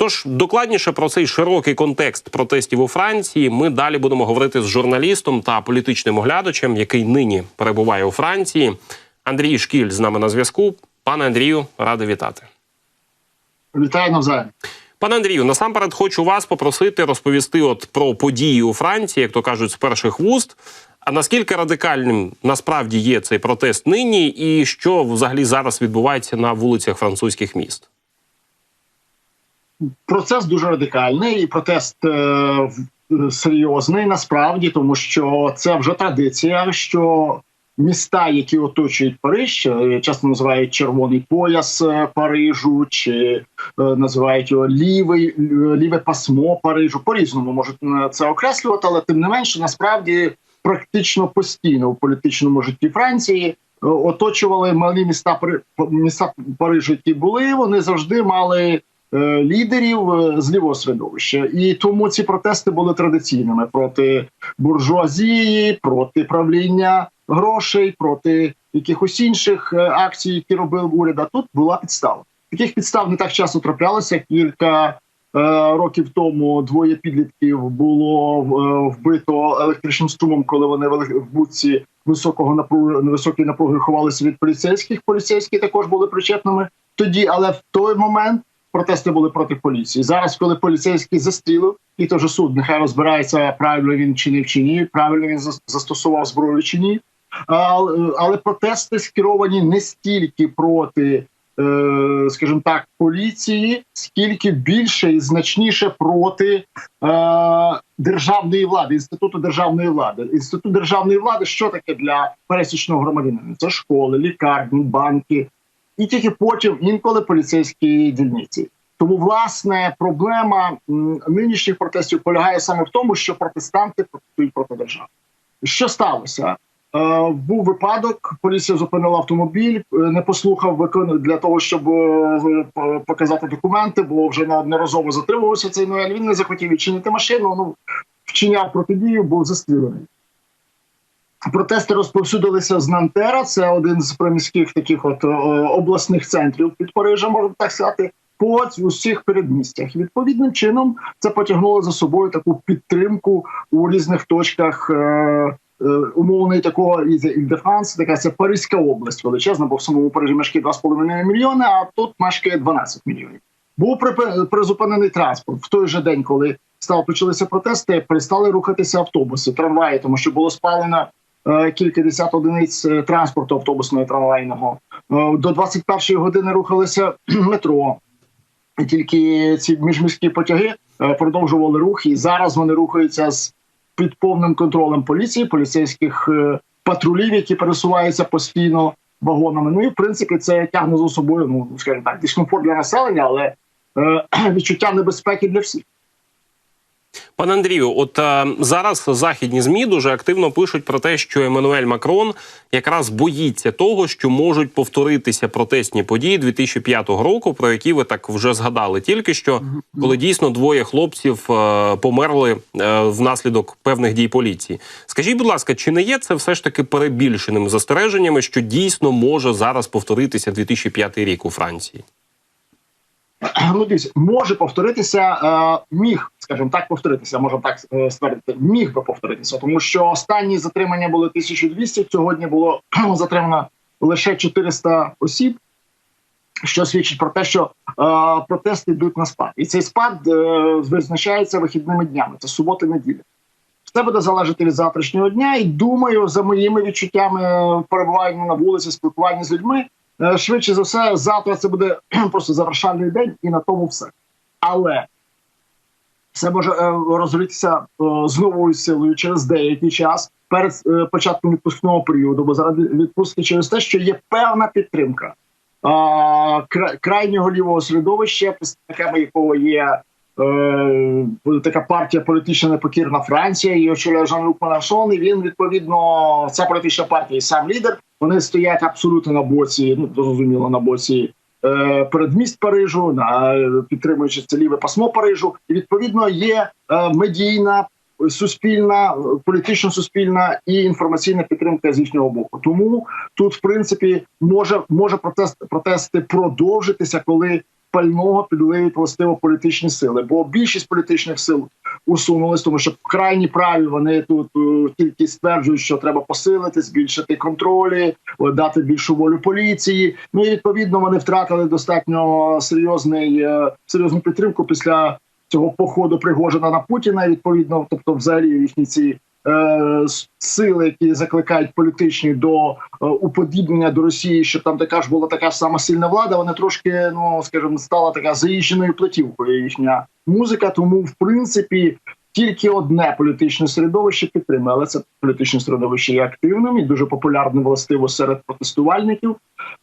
Тож докладніше про цей широкий контекст протестів у Франції ми далі будемо говорити з журналістом та політичним оглядачем, який нині перебуває у Франції. Андрій Шкіль з нами на зв'язку. Пане Андрію, радий вітати. Вітаю навзаєм. Пане Андрію, насамперед хочу вас попросити розповісти от про події у Франції, як то кажуть, з перших вуст. А наскільки радикальним насправді є цей протест нині, і що взагалі зараз відбувається на вулицях французьких міст? Процес дуже радикальний, і протест е, серйозний насправді, тому що це вже традиція, що міста, які оточують Париж, е, часто називають червоний пояс е, Парижу, чи називають його лівий, ліве пасмо Парижу. По різному можуть це окреслювати, але тим не менше, насправді практично постійно у політичному житті Франції. Оточували малі міста Пари- міста Парижу, які були. Вони завжди мали лідерів е, з лівого середовища, і тому ці протести були традиційними проти буржуазії, проти правління грошей, проти якихось інших е, акцій, які робив уряд. А тут була підстава. Таких підстав не так часто траплялося. Кілька е, років тому двоє підлітків було е, вбито електричним струмом, коли вони в будці високого напруги високої напруги ховалися від поліцейських. Поліцейські також були причетними тоді, але в той момент протести були проти поліції. Зараз, коли поліцейський застрілив, і вже суд нехай розбирається, правильно він чинив чи ні, правильно він зас- застосував зброю чи ні. Але, але протести скеровані не стільки проти, е, скажімо так, поліції, скільки більше і значніше проти е, державної влади, інституту державної влади. Інститут державної влади, що таке для пересічного громадянина? Це школи, лікарні, банки, і тільки потім інколи поліцейські дільниці. Тому власне проблема нинішніх протестів полягає саме в тому, що протестанти протестують проти держави. Що сталося? Е, був випадок, поліція зупинила автомобіль, е, не послухав викон для того, щоб е, показати документи, бо вже неодноразово затримувався цей Ноель. Він не захотів відчинити машину. Ну вчиняв протидію, був застрілений. Протести розповсюдилися з Нантера. Це один з приміських таких от е, обласних центрів під Парижем, можна так сказати, по усіх передмістях. Відповідним чином це потягнуло за собою таку підтримку у різних точках. Е, е, Умовної такого Іль-де-Франс, така це Паризька область величезна, бо в самому Парижі мешкає 2,5 мільйони, а тут мешкає 12 мільйонів. Був призупинений транспорт в той же день, коли став почалися протести, перестали рухатися автобуси, трамваї, тому що було спалено е, кілька десят одиниць е, транспорту автобусного і трамвайного. Е, До 21-ї години рухалися метро. І тільки ці міжміські потяги продовжували рух, і зараз вони рухаються з під повним контролем поліції, поліцейських патрулів, які пересуваються постійно вагонами. Ну і в принципі це тягне за собою, ну скажімо так, дискомфорт для населення, але е, відчуття небезпеки для всіх. Пане Андрію, от е, зараз західні змі дуже активно пишуть про те, що Еммануель Макрон якраз боїться того, що можуть повторитися протестні події 2005 року, про які ви так вже згадали. Тільки що коли дійсно двоє хлопців е, померли е, внаслідок певних дій поліції. Скажіть, будь ласка, чи не є це все ж таки перебільшеними застереженнями, що дійсно може зараз повторитися 2005 рік у Франції? ну дивіться, може повторитися, е, міг, скажімо так, повторитися, можна так е, ствердити, міг би повторитися, тому що останні затримання були 1200, сьогодні було затримано лише 400 осіб, що свідчить про те, що е, протести йдуть на спад, і цей спад визначається вихідними днями. Це субота, неділя. Все буде залежати від завтрашнього дня, і думаю, за моїми відчуттями перебування на вулиці, спілкування з людьми. Е, Швидше за все, завтра це буде просто завершальний день, і на тому все. Але все може е, розгорітися е, з новою силою через деякий час перед початком відпускного періоду, бо заради відпустки через те, що є певна підтримка крайнього лівого середовища, представниками якого є така партія політична непокірна Франція, і очолює Жан-Люк Mélenchon, і він відповідно ця політична партія і сам лідер. Вони стоять абсолютно на боці, ну зрозуміло, на боці е, передмість Парижу, на підтримуючи це ліве пасмо Парижу. І відповідно є е, медійна, суспільна, політично суспільна і інформаційна підтримка з їхнього боку. Тому тут, в принципі, може може протест протести продовжитися, коли пального підлиють властиво політичні сили. Бо більшість політичних сил усунулись, тому що крайні праві вони тут е, тільки стверджують, що треба посилити, збільшити контролі, е, дати більшу волю поліції. Ну і відповідно вони втратили достатньо серйозний е, серйозну підтримку після цього походу Пригожина на Путіна. Відповідно, тобто, взагалі їхні ці. Е, Сили, які закликають політичні до е, уподібнення до Росії, щоб там така ж була така ж сама сильна влада. Вона трошки, ну скажімо, стала така заїждженою платівкою їхня музика. Тому, в принципі, тільки одне політичне середовище підтримує, але це політичне середовище є активним і дуже популярним властиво серед протестувальників.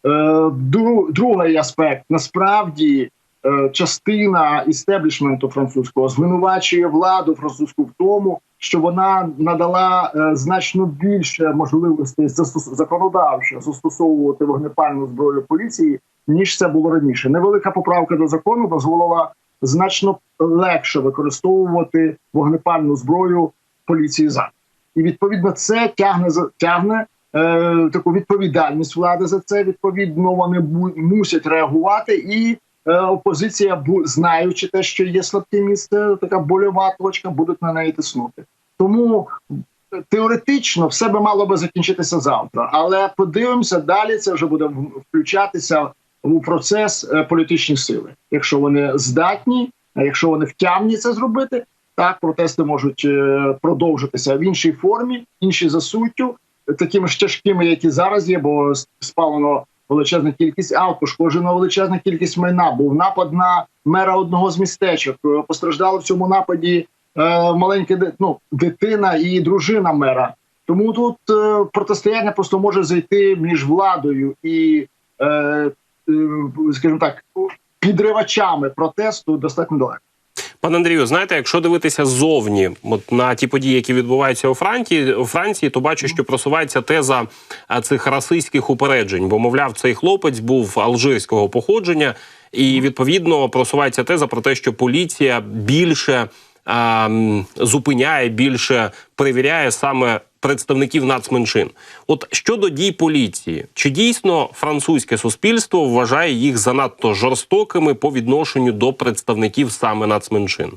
Е, дру- Другий аспект насправді. Е, Частина істеблішменту французького звинувачує владу французьку в тому, що вона надала е, значно більше можливостей законодавчо застосовувати вогнепальну зброю поліції, ніж це було раніше. Невелика поправка до закону дозволила значно легше використовувати вогнепальну зброю поліції за і відповідно це тягне тягне е, таку відповідальність влади за це. Відповідно, вони мусять реагувати, і опозиція, бу- знаючи те, що є слабке місце, така больова точка, будуть на неї тиснути. Тому е, теоретично все би мало би закінчитися завтра, але подивимося далі. Це вже буде включатися у процес е, політичні сили, якщо вони здатні, а якщо вони втямні це зробити. Так, протести можуть е, продовжитися в іншій формі, інші за суттю, е, такими ж тяжкими, які зараз є, бо спалено величезна кількість авто, пошкоджено величезна кількість майна. Був напад на мера одного з містечок. Е, Постраждали в цьому нападі е, маленька ну, дитина і дружина мера. Тому тут е, протистояння просто може зайти між владою і, е, е, скажімо так, підривачами протесту достатньо далеко. Пане Андрію, знаєте, якщо дивитися ззовні, от на ті події, які відбуваються у Франції, у Франції, то бачу, що просувається теза цих расистських упереджень, бо мовляв, цей хлопець був алжирського походження, і відповідно просувається теза про те, що поліція більше зупиняє, більше перевіряє саме представників нацменшин. От щодо дій поліції, чи дійсно французьке суспільство вважає їх занадто жорстокими по відношенню до представників саме нацменшин?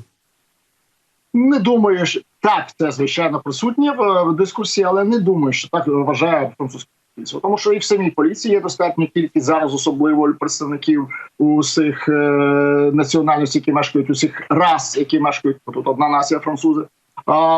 Не думаю, що так це звичайно присутнє в, в дискусії, але не думаю, що так вважає французьке суспільство. Тому що і в самій поліції є достатня кількість зараз, особливо представників усіх е, національностей, які мешкають усіх рас, які мешкають тут одна нація французи.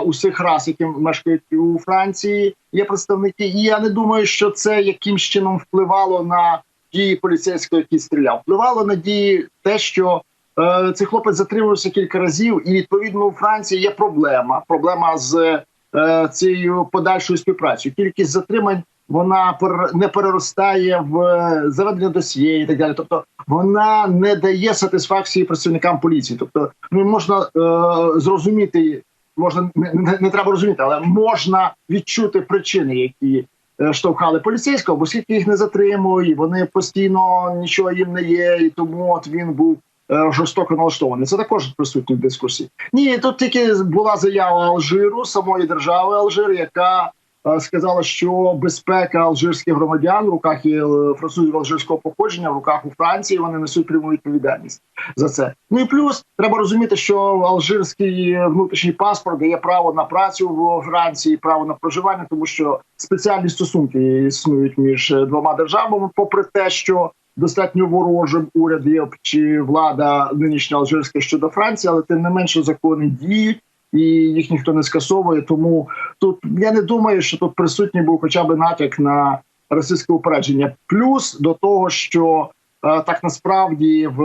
Усіх рас, які мешкають у Франції, є представники. І я не думаю, що це якимсь чином впливало на дії поліцейського, який стріляв. Впливало на дії те, що Е, Цей хлопець затримувався кілька разів, і відповідно у Франції є проблема. Проблема з е, цією подальшою співпрацею. Кількість затримань вона не переростає в е, заведення досьє і так далі. Тобто вона не дає сатисфакції працівникам поліції. Тобто, ну можна е, зрозуміти, можна не, не, не треба розуміти, але можна відчути причини, які е, штовхали поліцейського, бо скільки їх не затримують, вони постійно нічого їм не є, і тому от він був е, жорстоко налаштований. Це також присутні в дискусії. Ні, тут тільки була заява Алжиру, самої держави Алжир, яка сказала, що безпека алжирських громадян в руках е, французів алжирського походження, в руках у Франції вони несуть пряму відповідальність за це. Ну і плюс треба розуміти, що алжирський внутрішній паспорт дає право на працю в Франції, право на проживання, тому що спеціальні стосунки існують між е, двома державами, попри те, що достатньо ворожим уряд є чи влада нинішня алжирська щодо Франції, але тим не менше закони діють. І їх ніхто не скасовує, тому тут я не думаю, що тут присутній був хоча б натяк на російське упередження. Плюс до того, що е, так насправді, в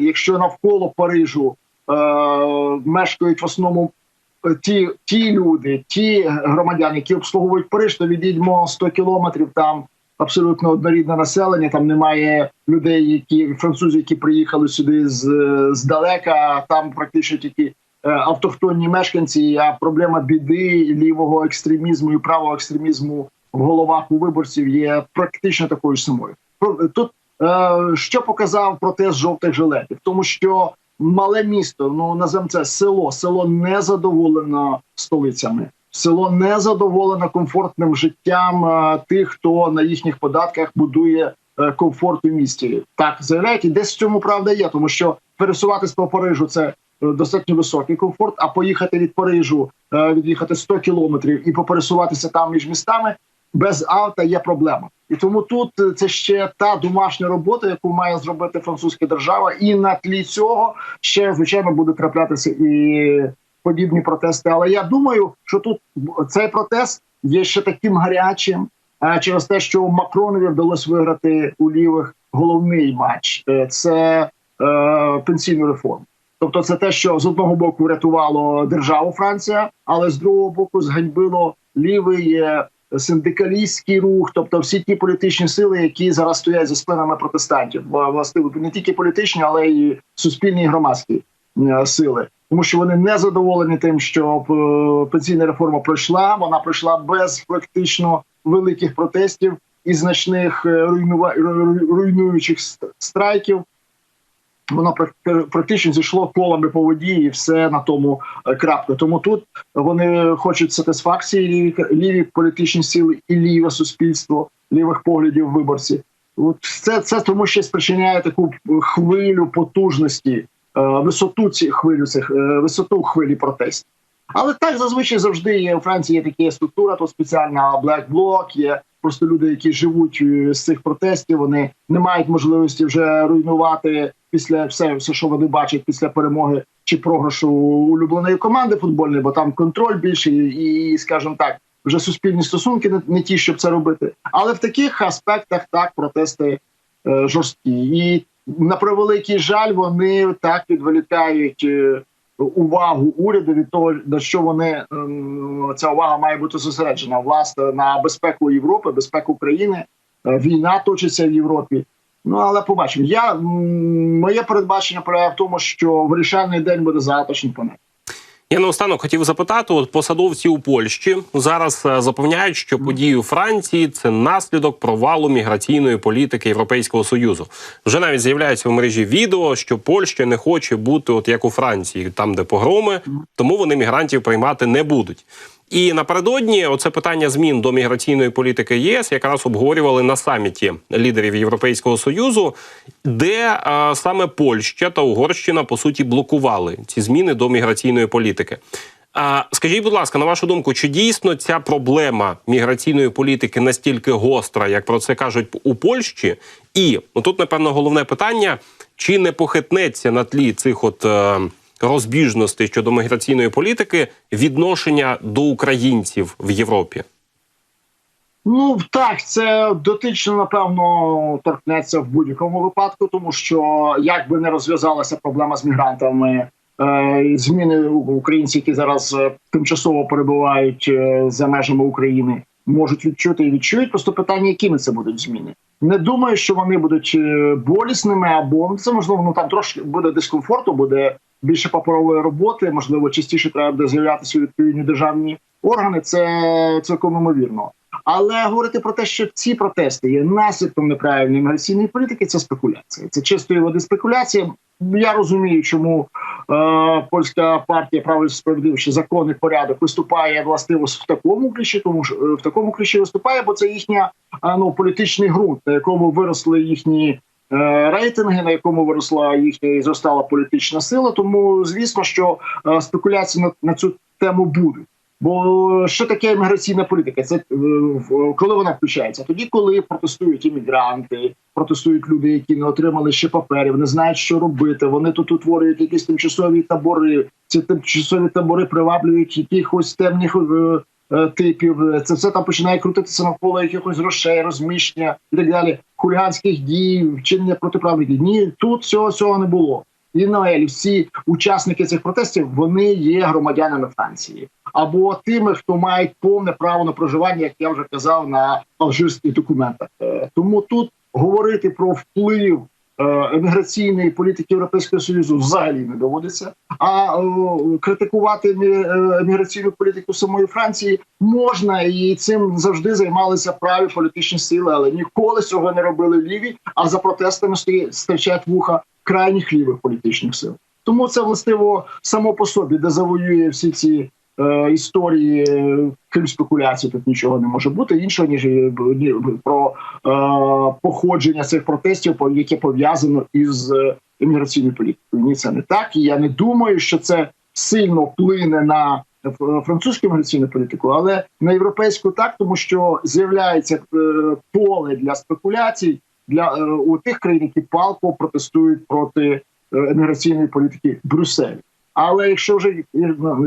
якщо навколо Парижу е, мешкають в основному е, ті, ті люди, ті громадяни, які обслуговують Париж, то відійдемо 100 кілометрів там. Абсолютно однорідне населення. Там немає людей, які французів, які приїхали сюди з здалека. Там практично тільки автохтонні мешканці. А проблема біди лівого екстремізму і правого екстремізму в головах у виборців є практично такою самою. Тут е, що показав протест жовтих жилетів, тому що мале місто, ну називаємо це село, село не задоволено столицями. Село не задоволено комфортним життям е, тих, хто на їхніх податках будує е, комфорту в місті. Так заявляють, і десь в цьому правда є, тому що пересуватись по Парижу це е, достатньо високий комфорт. А поїхати від Парижу, е, від'їхати 100 кілометрів і попересуватися там між містами без авто є проблема. І тому тут е, це ще та домашня робота, яку має зробити французька держава, і на тлі цього ще звичайно буде траплятися і подібні протести. Але я думаю, що тут цей протест є ще таким гарячим через те, що Макронові вдалося виграти у лівих головний матч. Е, Це е, пенсійну реформу. Тобто, це те, що з одного боку врятувало державу Франція, але з другого боку зганьбило лівий е, синдикалістський рух, тобто всі ті політичні сили, які зараз стоять за спинами протестантів, власне не тільки політичні, але й суспільні і громадські е, сили, тому що вони не задоволені тим, що е, пенсійна реформа пройшла. Вона пройшла без практично великих протестів і значних руйнуючих страйків. Воно практично зійшло колами по воді, і все на тому е, крапка. Тому тут вони хочуть сатисфакції ліві, ліві політичні сили і ліве суспільство лівих поглядів виборців. От це, це тому, що спричиняє таку хвилю потужності, е, висоту ці хвилю цих е, висоту хвилі протестів. Але так зазвичай завжди є у Франції. Є така структура, то спеціальна Black Bloc, є просто люди, які живуть е, з цих протестів. Вони не мають можливості вже руйнувати після все, все, що вони бачать після перемоги чи програшу улюбленої команди футбольної, бо там контроль більший і, скажімо так, вже суспільні стосунки не, не ті, щоб це робити. Але в таких аспектах так протести е, жорсткі. І на превеликий жаль, вони так відволікають. е, увагу уряду від того, на що вони ем, ця увага має бути зосереджена власне на безпеку Європи, безпеку України. Е, Війна точиться в Європі. Ну але побачимо. Я моє передбачення полягає в тому, що вирішальний день буде завтрашній понеділок. Я наостанок хотів запитати: от посадовці у Польщі зараз е, запевняють, що події у Франції це наслідок провалу міграційної політики Європейського союзу. Вже навіть з'являється в мережі відео, що Польща не хоче бути, от як у Франції, там де погроми, тому вони мігрантів приймати не будуть. І напередодні оце питання змін до міграційної політики ЄС якраз обговорювали на саміті лідерів Європейського союзу, де е, саме Польща та Угорщина по суті блокували ці зміни до міграційної політики. А скажіть, будь ласка, на вашу думку, чи дійсно ця проблема міграційної політики настільки гостра, як про це кажуть у Польщі? І ну, тут, напевно, головне питання: чи не похитнеться на тлі цих от е, розбіжностей щодо міграційної політики відношення до українців в Європі? Ну так, це дотично напевно торкнеться в будь-якому випадку, тому що як би не розв'язалася проблема з мігрантами, е, зміни українці, які зараз е, тимчасово перебувають е, за межами України, можуть відчути і відчують. Просто питання, якими це будуть зміни. Не думаю, що вони будуть болісними, або ну, це можливо ну там трошки буде дискомфорту, буде більше паперової роботи. Можливо, частіше треба буде з'являтися відповідні державні органи. Це цілком ймовірно. Але говорити про те, що ці протести є наслідком неправильної міграційної політики, це спекуляція. Це чистої води спекуляція. Я розумію, чому е, польська партія право і справедливість закон і порядок виступає властиво в такому ключі, тому що е, в такому ключі виступає, бо це їхня ну, політичний ґрунт, на якому виросли їхні рейтинги, на якому виросла їхня і зростала політична сила. Тому звісно, що е, спекуляції на, на цю тему будуть. Бо що таке імміграційна політика? Це е, коли вона включається? Тоді, коли протестують іммігранти, протестують люди, які не отримали ще паперів, не знають, що робити. Вони тут утворюють якісь тимчасові табори. Ці тимчасові табори приваблюють якихось темних е, е, типів. Це все там починає крутитися навколо якихось грошей, розміщення і так далі, хуліганських дій, вчинення протиправних дій. Ні, тут цього цього не було. І Ноель, всі учасники цих протестів вони є громадянами Франції або тими, хто мають повне право на проживання, як я вже казав, на алжирських документах. Е, Тому тут говорити про вплив еміграційної політики Європейського союзу взагалі не доводиться. А критикувати емі- еміграційну політику самої Франції можна, і цим завжди займалися праві політичні сили, але ніколи цього не робили ліві. А за протестами стирчать вуха крайніх лівих політичних сил. Тому це властиво само по собі, де завоює всі ці історії е, крім спекуляцій тут нічого не може бути іншого ніж е, про е, походження цих протестів, яке пов'язано із е, імміграційною політикою. Ні, це не так. І я не думаю, що це сильно вплине на е, французьку імміграційну політику, але на європейську так, тому що з'являється е, поле для спекуляцій для е, у тих країн, які палко протестують проти е, еміграційної політики Брюсселю. Але якщо вже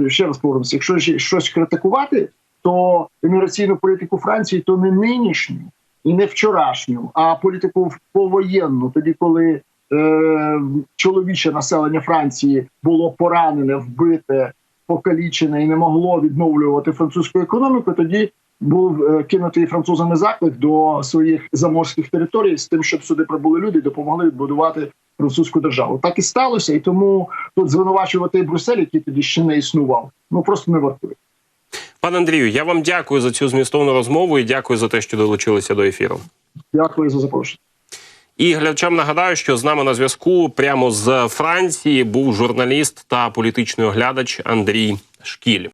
ще раз повернуся, якщо щось критикувати, то еміграційну політику Франції то не нинішню і не вчорашню, а політику повоєнну, тоді коли е, чоловіче населення Франції було поранене, вбите, покалічене і не могло відновлювати французьку економіку, тоді був е, кинутий французами заклик до своїх заморських територій з тим, щоб сюди прибули люди допомогли відбудувати французьку державу. Так і сталося, і тому тут звинувачувати Брюссель, який тоді ще не існував, ну просто не вартує. Пане Андрію, я вам дякую за цю змістовну розмову і дякую за те, що долучилися до ефіру. Дякую за запрошення. І глядачам нагадаю, що з нами на зв'язку прямо з Франції був журналіст та політичний оглядач Андрій Шкіль.